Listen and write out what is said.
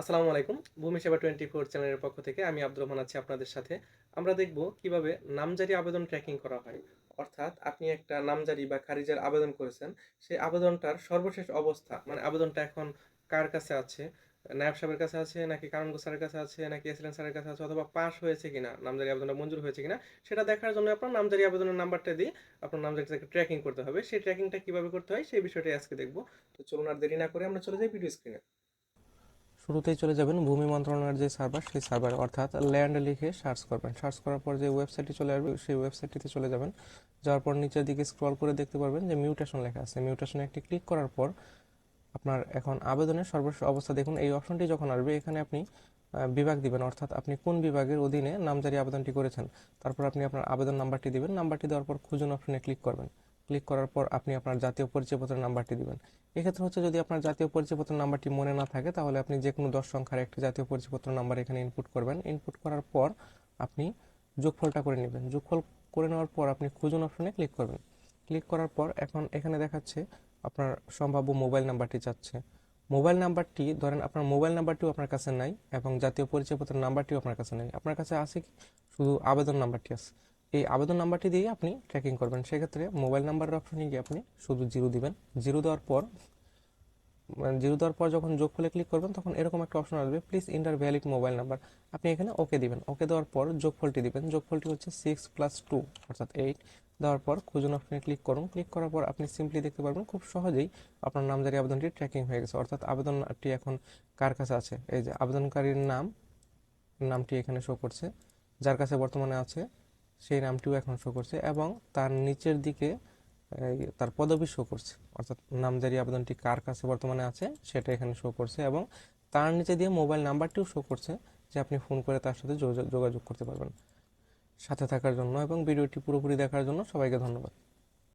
আসসালামু আলাইকুম। ভূমি সেবা টোয়েন্টি ফোর চ্যানেলের পক্ষ থেকে আমি আব্দুর রহমান আছি আপনাদের সাথে। আমরা দেখব কীভাবে নামজারি আবেদন ট্র্যাকিং করা হয়। অর্থাৎ আপনি একটা নামজারি বা খারিজের আবেদন করেছেন, সেই আবেদনটার সর্বশেষ অবস্থা মানে আবেদনটা এখন কার কাছে আছে? নায়ব সাহেবের কাছে আছে, নাকি কারণগো স্যারের কাছে আছে, নাকি এসিলেন্ট স্যারের কাছে আছে, অথবা পাস হয়েছে কিনা, নামজারি আবেদনটা মঞ্জুর হয়েছে কিনা, সেটা দেখার জন্য আপনার নামজারি আবেদনের নাম্বারটা দিয়ে আপনার নামজারিটাকে ট্র্যাকিং করতে হবে। সেই ট্র্যাকিংটা কীভাবে করতে হয়, সেই বিষয়টাই আজকে দেখব। তো চলুন আর দেরি না করে আমরা চলে যাই ভিডিও স্ক্রিনে। শুরুতেই চলে যাবেন ভূমি মন্ত্রণালয়ের যে সার্ভার, সেই সার্ভার অর্থাৎ ল্যান্ড লিখে সার্চ করবেন। সার্চ করার পর যে ওয়েবসাইটটি চলে আসবে, সেই ওয়েবসাইটটিতে চলে যাবেন। যাওয়ার পর নিচের দিকে স্ক্রল করে দেখতে পারবেন যে মিউটেশন লেখা আছে। মিউটেশনে একটি ক্লিক করার পর আপনার এখন আবেদনের সর্বশেষ অবস্থা দেখুন। এই অপশনটি যখন আসবে, এখানে আপনি বিভাগ দিবেন। অর্থাৎ আপনি কোন বিভাগের অধীনে নামজারি আবেদনটি করেছেন। তারপর আপনি আপনার আবেদন নাম্বারটি দিবেন। নাম্বারটি দেওয়ার পর খুঁজুন অপশনে ক্লিক করবেন। ক্লিক করার পর আপনি আপনার জাতীয় পরিচয়পত্রের নাম্বারটি দিবেন। এক্ষেত্রে হচ্ছে যদি আপনার জাতীয় পরিচয়পত্রের নাম্বারটি মনে না থাকে, তাহলে আপনি যে কোনো দশ সংখ্যার একটি জাতীয় পরিচয়পত্র নাম্বার এখানে ইনপুট করবেন। ইনপুট করার পর আপনি যোগফলটা করে নেবেন। যোগফল করে নেওয়ার পর আপনি খুঁজুন অপশনে ক্লিক করবেন। ক্লিক করার পর এখন এখানে দেখাচ্ছে আপনার সম্ভাব্য মোবাইল নাম্বারটি চাচ্ছে মোবাইল নাম্বারটি, ধরেন আপনার মোবাইল নাম্বারটিও আপনার কাছে নাই এবং জাতীয় পরিচয়পত্রের নাম্বারটিও আপনার কাছে নেই। আপনার কাছে আছে কি? শুধু আবেদন নাম্বারটি আছে। এই আবেদন নাম্বারটি দিয়ে আপনি ট্র্যাকিং করবেন। সেক্ষেত্রে মোবাইল নাম্বারের অপশনে গিয়ে আপনি শুধু জিরো দিবেন। জিরো দেওয়ার পর জিরো দেওয়ার পর যখন যোগ ফলে ক্লিক করবেন, তখন এরকম একটা অপশন আসবে please enter valid mobile number আপনি এখানে ওকে দিবেন। ওকে দেওয়ার পর যোগফলটি দিবেন। যোগফলটি হচ্ছে সিক্স প্লাস টু অর্থাৎ এইট দেওয়ার পর খুঁজুন অপশনে ক্লিক করুন। ক্লিক করার পর আপনি সিম্পলি দেখতে পারবেন খুব সহজেই আপনার নামজারি আবেদনটি ট্র্যাকিং হয়ে গেছে। অর্থাৎ আবেদনটি এখন কার কাছে আছে? এই যে আবেদনকারীর নাম, নামটি এখানে শো করছে। যার কাছে বর্তমানে আছে সেই নামটিও এখন শো করছে এবং তার নিচের দিকে তার পদবি শো করছে। অর্থাৎ নামজারি আবেদনটি কার কাছে বর্তমানে আছে সেটা এখানে শো করছে এবং তার নিচে দিয়ে মোবাইল নাম্বারটিও শো করছে যে আপনি ফোন করে তার সাথে যোগাযোগ যোগাযোগ করতে পারবেন। সাথে থাকার জন্য এবং ভিডিওটি পুরোপুরি দেখার জন্য সবাইকে ধন্যবাদ।